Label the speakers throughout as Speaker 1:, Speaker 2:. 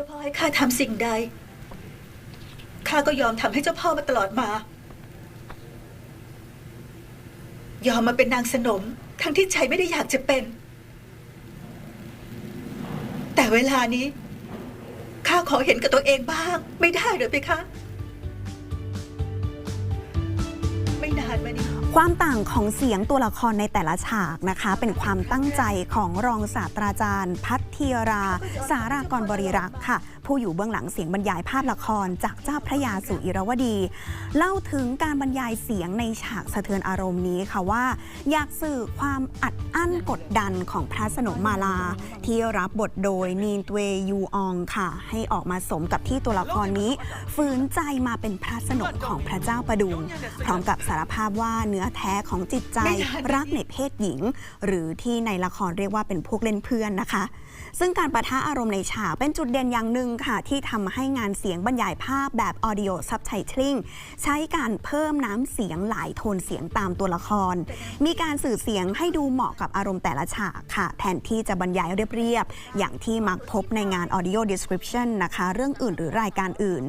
Speaker 1: จ้าพ่อให้ข้าทำสิ่งใด ข้าก็ยอมทำให้เจ้าพ่อมาตลอดมา ยอมมาเป็นนางสนม ทั้งที่ใจไม่ได้อยากจะเป็น แต่เวลานี้ ข้าขอเห็นกับตัวเองบ้าง ไม่ได้หรือไปคะ ไม่นานมานี้
Speaker 2: ความต่างของเสียงตัวละครในแต่ละฉากนะคะ เป็นความตั้งใจของรองศาสตราจารย์ พัทธีรา สารากรบริรักษ์ค่ะ ผู้อยู่เบื้องหลังเสียงบรรยายภาพละครจากเจ้าพระยาสู่อิรวดี เล่าถึงการบรรยายเสียงในฉากสะเทือนอารมณ์นี้ค่ะว่า อยากสื่อความอัดอั้นกดดันของพระสนมมาลา ที่รับบทโดยนีนตเวยูอองค่ะ ให้ออกมาสมกับที่ตัวละครนี้ ฝืนใจมาเป็นพระสนมของพระเจ้าประดุงพร้อมกับสารภาพว่าเนื้อแท้ของจิตใจ
Speaker 1: ไม่ได้
Speaker 2: รักในเพศหญิง หรือที่ในละครเรียกว่าเป็นพวกเล่นเพื่อนนะคะ ซึ่งการประทะอารมณ์ในฉากเป็นจุดเด่นอย่างหนึ่งค่ะ ที่ทำให้งานเสียงบรรยายภาพแบบ Audio Subtitling ใช้การเพิ่มน้ำเสียงหลายโทนเสียงตามตัวละคร มีการสื่อเสียงให้ดูเหมาะกับอารมณ์แต่ละฉากค่ะ แทนที่จะบรรยายเรียบๆอย่างที่มักพบในงาน Audio Description นะคะ เรื่องอื่นหรือรายการอื่น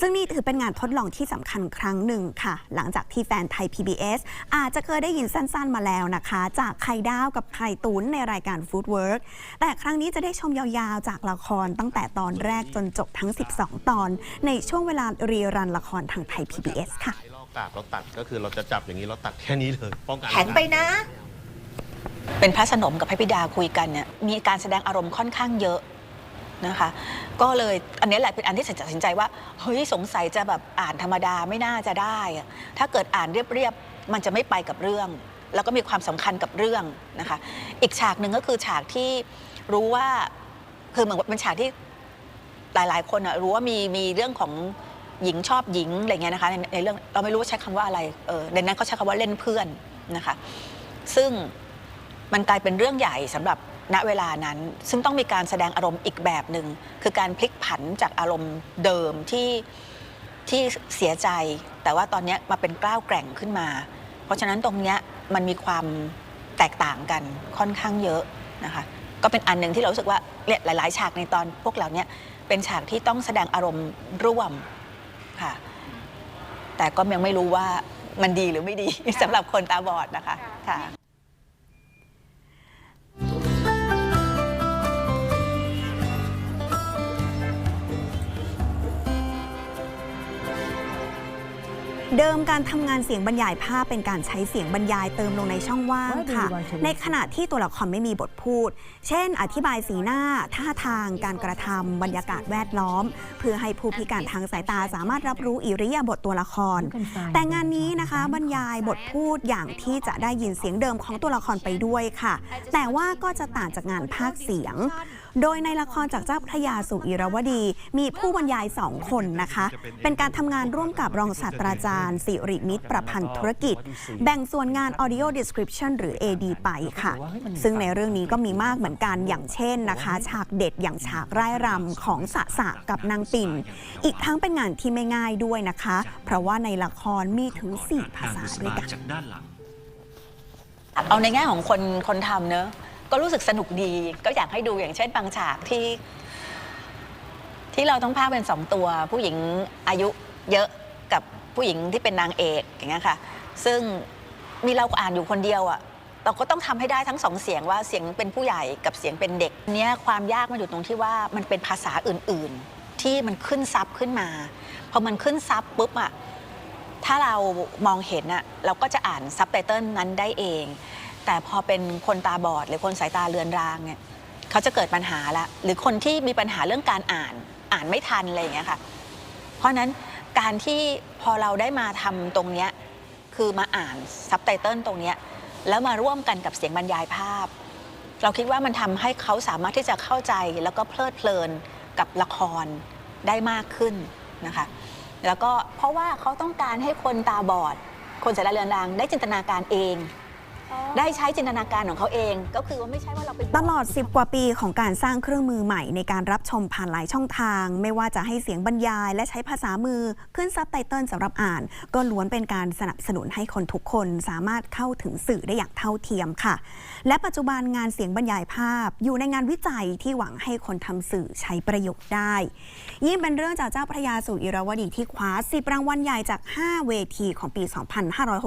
Speaker 2: ซึ่งนี่ถือเป็นงานทดลองที่สำคัญครั้งหนึ่งค่ะ หลังจากที่แฟนไทย PBS อาจจะเคยได้ยินสั้นๆมาแล้วนะคะ จากไข่ดาวกับไข่ตุ๋นในรายการ Foodwork แต่ครั้งนี้จะได้ชมยาวๆ จากละครตั้งแต่ตอนแรกจนจบทั้ง 12 ตอน ในช่วงเวลาเรียรันละครทางไทย PBS ค่ะ
Speaker 3: ลอกกากเราตัดก็คือเราจะจับอย่างนี้เราตัดแค่นี้เลยป้องกัน
Speaker 1: แข็งไปนะ
Speaker 4: เป็นพระสนมกับพระบิดาคุยกันเนี่ยมีการแสดงอารมณ์ค่อนข้างเยอะ นะคะ ก็เลยอันนี้แหละเป็นอันที่ตัดสินใจว่าเฮ้ยสงสัยจะแบบอ่านธรรมดาไม่น่าจะได้อะถ้าเกิดอ่านเรียบๆมันจะไม่ไปกับเรื่อง แล้วก็มีความสำคัญกับเรื่องนะคะ อีกฉากหนึ่งก็คือฉากที่รู้ว่าคือเหมือนเป็นฉากที่หลาย ๆ คนรู้ว่ามีมีเรื่องของหญิงชอบหญิงอะไรเงี้ยนะคะในในเรื่องเราไม่รู้ว่าใช้คำว่าอะไรเออในนั้นเขาใช้คำว่าเล่นเพื่อนนะคะ ซึ่งมันกลายเป็นเรื่องใหญ่สำหรับ ณเวลานั้น ซึ่งต้องมีการแสดงอารมณ์อีกแบบหนึ่งคือการพลิกผันจากอารมณ์เดิมที่ที่เสียใจ แต่ว่าตอนนี้มาเป็นกล้าวแกร่งขึ้นมา เพราะฉะนั้นตรงนี้มันมีความแตกต่างกันค่อนข้างเยอะนะคะก็เป็นอันหนึ่งที่เรารู้สึกว่าเนี่ยหลาย ๆ ฉากในตอนพวกเราเนี่ยเป็นฉากที่ต้องแสดงอารมณ์ร่วมค่ะ แต่ก็ยังไม่รู้ว่ามันดีหรือไม่ดีสำหรับคนตาบอดนะคะค่ะ
Speaker 2: เดิมการทำงานเสียงบรรยายภาพเป็นการใช้เสียงบรรยายเติมลงในช่องว่างค่ะ ในขณะที่ตัวละครไม่มีบทพูด เช่น อธิบายสีหน้า ท่าทาง การกระทำบรรยากาศแวดล้อม เพื่อให้ผู้พิการทางสายตาสามารถรับรู้อิริยาบถตัวละคร แต่งานนี้นะคะบรรยายบทพูดอย่างที่จะได้ยินเสียงเดิมของตัวละครไปด้วยค่ะ แต่ว่าก็จะต่างจากงานภาคเสียง โดยในละครจากเจ้าพระยาสู่อิรวดี มีผู้บรรยายสองคนนะคะ เป็นการทำงานร่วมกับรองศาสตราจารย์ สิริมิตรประพันธ์ธุรกิจ แบ่งส่วนงาน Audio Description หรือ AD ไปค่ะ ซึ่งในเรื่องนี้ก็มีมากเหมือนกันอย่างเช่นนะคะ ฉากเด็ดอย่างฉากร่ายรำของสะสะกับนางปิ่น อีกทั้งเป็นงานที่ไม่ง่ายด้วยนะคะ เพราะว่าในละครมีถึง 4 ภาษาด้วยกัน
Speaker 4: เอาในแง่ของคนคนทำเนอะ ก็รู้สึกสนุกดี ก็อยากให้ดูอย่างเช่นบางฉากที่ ที่เราต้องพากเป็นสองตัว ผู้หญิงอายุเยอะกับผู้หญิงที่เป็นนางเอกอย่างเงี้ยค่ะ ซึ่งมีเราอ่านอยู่คนเดียวอะเราก็ต้องทำให้ได้ทั้งสองเสียงว่าเสียงเป็นผู้ใหญ่กับเสียงเป็นเด็กเนี้ยความยากมันอยู่ตรงที่ว่ามันเป็นภาษาอื่น ๆ ที่มันขึ้นซับขึ้นมาพอมันขึ้นซับปุ๊บอะถ้าเรามองเห็นอะเราก็จะอ่านซับไตเติลนั้นได้เอง แต่พอเป็นคนตาบอด หรือคนสายตาเลือนรางเนี่ยเขาจะเกิดปัญหาละหรือคนที่มีปัญหาเรื่องการอ่านอ่านไม่ทันอะไรอย่างเงี้ยค่ะ เพราะนั้นการที่พอเราได้มาทำตรงเนี้ยคือมาอ่านซับไตเติลตรงเนี้ยแล้วมาร่วมกันกับเสียงบรรยายภาพ เราคิดว่ามันทำให้เขาสามารถที่จะเข้าใจแล้วก็เพลิดเพลินกับละครได้มากขึ้นนะคะแล้วก็เพราะว่าเขาต้องการให้คนตาบอด คนสายตาเรือนรางได้จินตนาการเอง ได้ใช้จินตนาการของเขาเอง ก็คือว่าไม่ใช่ว่า
Speaker 2: ตลอด 10 กว่าปีของการสร้างเครื่องมือใหม่ในการรับชมผ่านหลายช่องทาง ไม่ว่าจะให้เสียงบรรยายและใช้ภาษามือขึ้นซับไตเติลสำหรับอ่าน ก็ล้วนเป็นการสนับสนุนให้คนทุกคนสามารถเข้าถึงสื่อได้อย่างเท่าเทียมค่ะ และปัจจุบันงานเสียงบรรยายภาพ อยู่ในงานวิจัยที่หวังให้คนทำสื่อใช้ประโยชน์ได้ ยิ่งเป็นเรื่องจากเจ้าพระยาสู่อิราวดีที่คว้า10รางวัลใหญ่จาก 5 เวทีของปี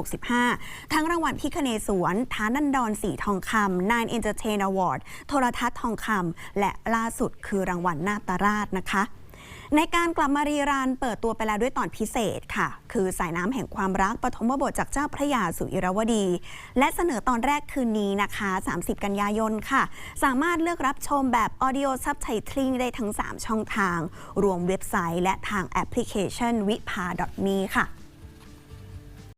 Speaker 2: 2565 ทั้งรางวัลพิคเนศวรฐานันดรสีทองคำ Award โทรทัศน์ทองคำและล่าสุดคือรางวัลนาตราชนะคะ ในการกลับมารีรันเปิดตัวไปแล้วด้วยตอนพิเศษค่ะ คือสายน้ำแห่งความรักปฐมบทจากเจ้าพระยาสู่อิรวดี และเสนอตอนแรกคืนนี้นะคะ 30 กันยายนค่ะ สามารถเลือกรับชมแบบ Audio Subtitling ได้ทั้ง 3 ช่องทาง รวมเว็บไซต์และทางแอปพลิเคชันวิภา .me ค่ะ